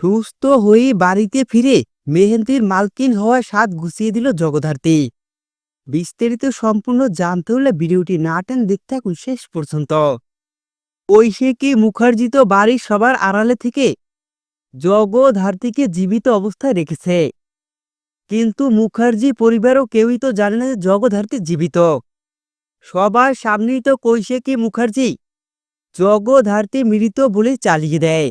সুস্থ হয়ে বাড়িতে ফিরে মেহেন্দির মালকিন হওয়ার স্বাদ গুছিয়ে দিল জগধার্তী বিস্তারিত সম্পূর্ণ জানতে হলে ভিডিওটি না টেন দেখতে থাকুন শেষ পর্যন্ত। ঐশিকী মুখার্জি তো বাড়ির সবার আড়ালে থেকে জগধার্তীকে জীবিত অবস্থায় রেখেছে। কিন্তু মুখার্জি পরিবারও কেউই তো জানে না যে জগধার্তী জীবিত। সবার সামনেই তো কৈশিকী মুখার্জি জগধার্তী মৃত বলে চালিয়ে দেয়।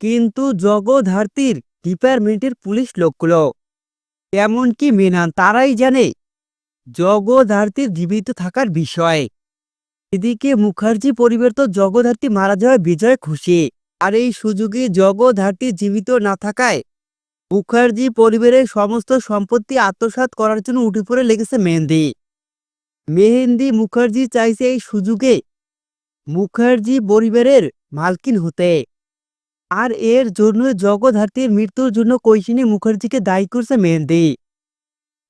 কিন্তু জগধার্তীর ডিপার্টমেন্টের পুলিশ লোকগুলো। এমনকি মেনান, তারাই জানে জগধার্তীর জীবিত থাকার বিষয়। এদিকে মুখার্জি পরিবার তো জগধার্তী মারা যাওয়ায় বিজয় খুশি। আর এই সুযোগে জগধার্তী জীবিত না থাকায় মুখার্জি পরিবারের সমস্ত সম্পত্তি আত্মসাৎ করার জন্য উঠে পড়ে লেগেছে মেহেন্দি। মেহেন্দি মুখার্জি চাইছে এই সুযোগে মুখার্জি পরিবারের মালকিন হতে। আর এর জন্য জগধার্তীর মৃত্যুর জন্য কৈশিনী মুখার্জিকে দায়ী করছে মেহেন্দি।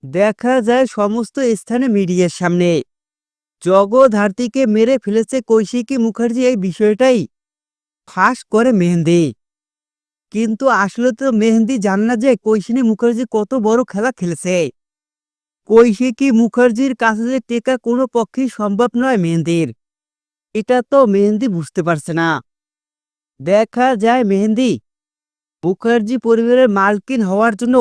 দেখা যায় সমস্ত স্থানে মিডিয়ার সামনে। জগধার্তীকে মেরে ফেলেছে কৈশিকী মুখার্জি এই বিষয়টাই ফাঁস করে মেহেন্দি। কিন্তু আসলে তো মেহেন্দি জান না যে কৈশিনী মুখার্জি কত বড় খেলা খেলেছে। কৈশিকী মুখার্জির কাছে যে টেকা কোনো পক্ষেই সম্ভব নয় মেহেন্দির। এটা তো মেহেন্দি বুঝতে পারছে না। দেখা যায় মেহেন্দি। মুখার্জি পরিবারের মালকিন হওয়ার জন্য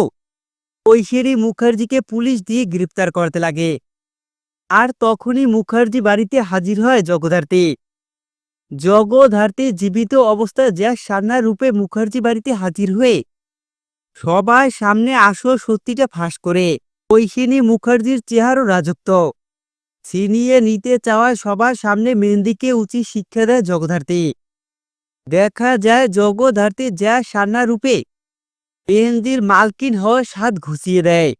ঐশ্বরী মুখার্জিকে পুলিশ দিয়ে গ্রেপ্তার করতে লাগে। আর তখনই মুখার্জি বাড়িতে হাজির হয় জগধার্তী জগধার্তী জীবিত অবস্থায় যা সান্নার রূপে মুখার্জি বাড়িতে হাজির হয়ে সবাই সামনে আসো সত্যিটা ফাঁস করে। ঐশিনী মুখার্জির চেহারও রাজত্ব। ছিনিয়ে নিতে চাওয়ায় সবার সামনে মেহেন্দিকে উচিত শিক্ষা দেয় জগধার্তী দেখা যায় জগধার্তী যা সান্না রূপে মেহেন্দির মালকিন হওয়ার স্বাদ ঘুষিয়ে দেয়।